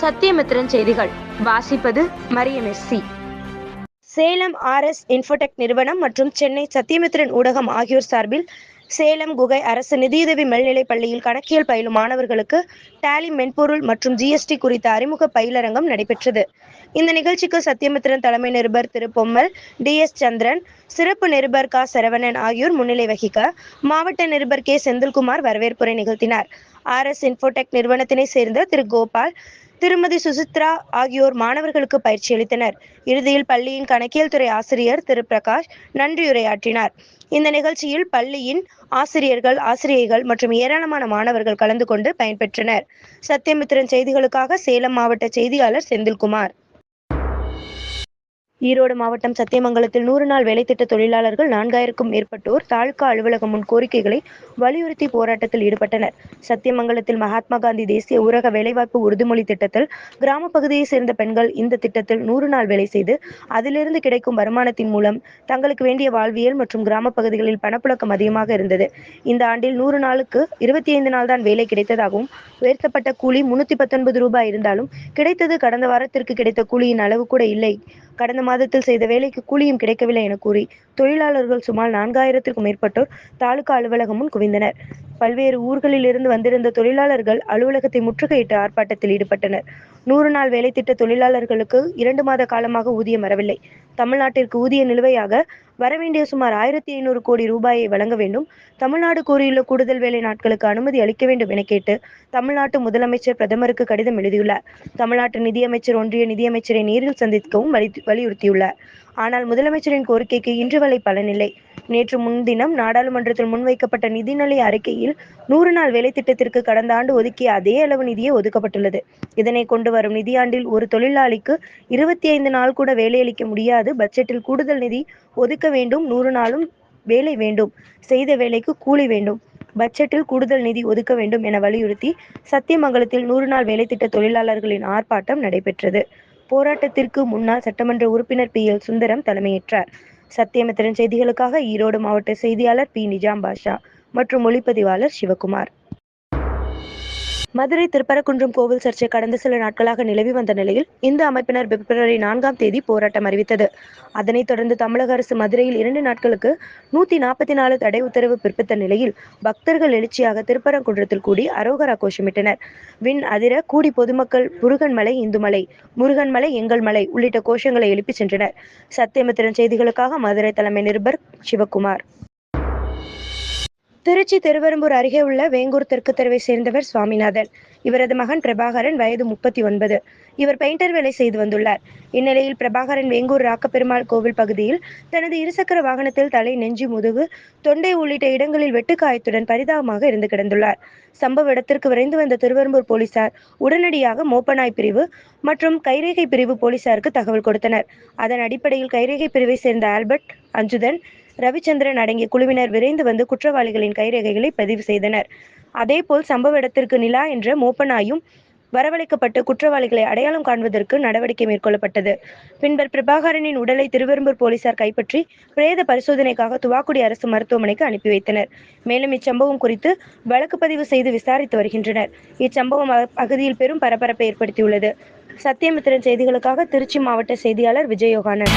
சத்தியமித்ரன் செய்திகள். வாசிப்பது Mariyam SC Salem RS Infotech நிறுவனம் மற்றும் சென்னை சத்தியமித்ரன் ஊடகம் ஆகியோர் சார்பில் சேலம் குகை அரசு நிதியுதவி மேல்நிலைப் பள்ளியில் கணக்கியல் பயிலும் மாணவர்களுக்கு டேலி மென்பொருள் மற்றும் ஜிஎஸ்டி குறித்த அறிமுக பயிலரங்கம் நடைபெற்றது. இந்த நிகழ்ச்சிக்கு சத்தியமித்ரன் தலைமை நிருபர் திரு பொம்மல் டி எஸ் சந்திரன் சிறப்பு நிருபர் க. சரவணன் ஆகியோர் முன்னிலை வகிக்க மாவட்ட நிருபர் கே. செந்தில்குமார் வரவேற்புரை நிகழ்த்தினார். ஆர்எஸ் இன்ஃபோடெக் நிறுவனத்தினை சேர்ந்த திரு கோபால் திருமதி சுசித்ரா ஆகியோர் மாணவர்களுக்கு பயிற்சி அளித்தனர். இறுதியில் பள்ளியின் கணக்கியல் துறை ஆசிரியர் திரு. பிரகாஷ் நன்றியுரையாற்றினார். இந்த நிகழ்ச்சியில் பள்ளியின் ஆசிரியர்கள் ஆசிரியைகள் மற்றும் ஏராளமான மாணவர்கள் கலந்து கொண்டு பயன்பெற்றனர். சத்தியமித்திரன் செய்திகளுக்காக சேலம் மாவட்ட செய்தியாளர் செந்தில்குமார். ஈரோடு மாவட்டம் சத்தியமங்கலத்தில் நூறு நாள் வேலைத்திட்ட தொழிலாளர்கள் நான்காயிரக்கும் மேற்பட்டோர் தாலுகா அலுவலகம் முன் கோரிக்கைகளை வலியுறுத்தி போராட்டத்தில் ஈடுபட்டனர். சத்தியமங்கலத்தில் மகாத்மா காந்தி தேசிய ஊரக வேலைவாய்ப்பு உறுதிமொழி திட்டத்தில் கிராம பகுதியை சேர்ந்த பெண்கள் இந்த திட்டத்தில் நூறு நாள் வேலை செய்து அதிலிருந்து கிடைக்கும் வருமானத்தின் மூலம் தங்களுக்கு வேண்டிய வாழ்வியல் மற்றும் கிராம பகுதிகளில் பணப்புழக்கம் அதிகமாக இருந்தது. இந்த ஆண்டில் நூறு நாளுக்கு இருபத்தி ஐந்து நாள் தான் வேலை கிடைத்ததாகவும் உயர்த்தப்பட்ட கூலி முன்னூத்தி பத்தொன்பது ரூபாய் இருந்தாலும் கிடைத்தது கடந்த வாரத்திற்கு கிடைத்த கூலியின் அளவு கூட இல்லை. கடந்த மாதத்தில் செய்த வேலைக்கு கூலியும் கிடைக்கவில்லை என கூறி தொழிலாளர்கள் சுமார் நான்காயிரத்திற்கும் மேற்பட்டோர் தாலுகா அலுவலகம் முன் குவிந்தனர். பல்வேறு ஊர்களில் இருந்து வந்திருந்த தொழிலாளர்கள் அலுவலகத்தை முற்றுகையிட்டு ஆர்ப்பாட்டத்தில் ஈடுபட்டனர். நூறு நாள் வேலை திட்ட தொழிலாளர்களுக்கு இரண்டு மாத காலமாக ஊதியம் வரவில்லை. தமிழ்நாட்டிற்கு ஊதிய நிலுவையாக வரவேண்டிய சுமார் ஆயிரத்தி ஐநூறு கோடி ரூபாயை வழங்க வேண்டும். தமிழ்நாடு கோரியுள்ள கூடுதல் வேலை நாட்களுக்கு அனுமதி அளிக்க வேண்டும் என கேட்டு தமிழ்நாட்டு முதலமைச்சர் பிரதமருக்கு கடிதம் எழுதியுள்ளார். தமிழ்நாட்டு நிதியமைச்சர் ஒன்றிய நிதியமைச்சரை நேரில் சந்திக்கவும் வலி வலியுறுத்தியுள்ளார். ஆனால் முதலமைச்சரின் கோரிக்கைக்கு இன்று வரை பலனில்லை நேற்று முன்தினம் நாடாளுமன்றத்தில் முன்வைக்கப்பட்ட நிதிநிலை அறிக்கையில் நூறு நாள் வேலை திட்டத்திற்கு கடந்த ஆண்டு ஒதுக்கிய அதே அளவு நிதியே ஒதுக்கப்பட்டுள்ளது. இதனை கொண்டு வரும் நிதியாண்டில் ஒரு தொழிலாளிக்கு இருபத்தி ஐந்து நாள் கூட வேலையளிக்க முடியாது. பட்ஜெட்டில் கூடுதல் நிதி ஒதுக்க வேண்டும். நூறு நாளும் வேலை வேண்டும். செய்த வேலைக்கு கூலி வேண்டும். பட்ஜெட்டில் கூடுதல் நிதி ஒதுக்க வேண்டும் என வலியுறுத்தி சத்தியமங்கலத்தில் நூறு நாள் வேலை திட்ட தொழிலாளர்களின் ஆர்ப்பாட்டம் நடைபெற்றது. போராட்டத்திற்கு முன்னாள் சட்டமன்ற உறுப்பினர் பி எல் சுந்தரம் தலைமையேற்றார். சத்தியமித்திரன் செய்திகளுக்காக ஈரோடு மாவட்ட செய்தியாளர் பி. நிஜாம் பாஷா மற்றும் ஒளிப்பதிவாளர் சிவகுமார். மதுரை திருப்பரங்குன்றம் கோவில் சர்ச்சை கடந்த சில நாட்களாக நிலவி வந்த நிலையில் இந்த அமைப்பினர் பிப்ரவரி நான்காம் தேதி போராட்டம் அறிவித்தது. அதனைத் தொடர்ந்து தமிழக அரசு மதுரையில் இரண்டு நாட்களுக்கு நூத்தி நாற்பத்தி நாலு தடை உத்தரவு பிறப்பித்த நிலையில் பக்தர்கள் எழுச்சியாக திருப்பரங்குன்றத்தில் கூடி அரோகரா கோஷமிட்டனர். விண் அதிர கூடி பொதுமக்கள் முருகன்மலை இந்துமலை முருகன்மலை எங்கள் மலை உள்ளிட்ட கோஷங்களை எழுப்பி சென்றனர். சத்தியமித்திரன் செய்திகளுக்காக மதுரை தலைமை நிருபர் சிவகுமார். திருச்சி திருவெரும்பூர் அருகே உள்ள வேங்கூர் தெற்கு தெருவை சேர்ந்தவர் சுவாமிநாதன். இவரது மகன் பிரபாகரன் வயது முப்பத்தி ஒன்பது. இவர் பெயிண்டர் வேலை செய்து வந்துள்ளார். இந்நிலையில் பிரபாகரன் வேங்கூர் ராக்கப்பெருமாள் கோவில் பகுதியில் தனது இருசக்கர வாகனத்தில் தலை நெஞ்சு முதுகு தொண்டை உள்ளிட்ட இடங்களில் வெட்டுக்காயத்துடன் பரிதாபமாக இருந்து கிடந்துள்ளார். சம்பவ இடத்திற்கு விரைந்து வந்த திருவெரும்பூர் போலீசார் உடனடியாக மோப்பநாய் பிரிவு மற்றும் கைரேகை பிரிவு போலீசாருக்கு தகவல் கொடுத்தனர். அதன் அடிப்படையில் கைரேகை பிரிவை சேர்ந்த ஆல்பர்ட் அஞ்சுதன் ரவிச்சந்திரன் அடங்கிய குழுவினர் விரைந்து வந்து குற்றவாளிகளின் கைரேகைகளை பதிவு செய்தனர். அதேபோல் சம்பவ இடத்திற்கு நிலா என்ற மோப்பனாயும் வரவழைக்கப்பட்டு குற்றவாளிகளை அடையாளம் காண்பதற்கு நடவடிக்கை மேற்கொள்ளப்பட்டது. பின்பர் பிரபாகரனின் உடலை திருவெரும்பூர் போலீசார் கைப்பற்றி பிரேத பரிசோதனைக்காக துவாக்குடி அரசு மருத்துவமனைக்கு அனுப்பி வைத்தனர். மேலும் இச்சம்பவம் குறித்து வழக்கு பதிவு செய்து விசாரித்து வருகின்றனர். இச்சம்பவம் அப்பகுதியில் பெரும் பரபரப்பை ஏற்படுத்தியுள்ளது. சத்தியமித்திரன் செய்திகளுக்காக திருச்சி மாவட்ட செய்தியாளர் விஜயோகானன்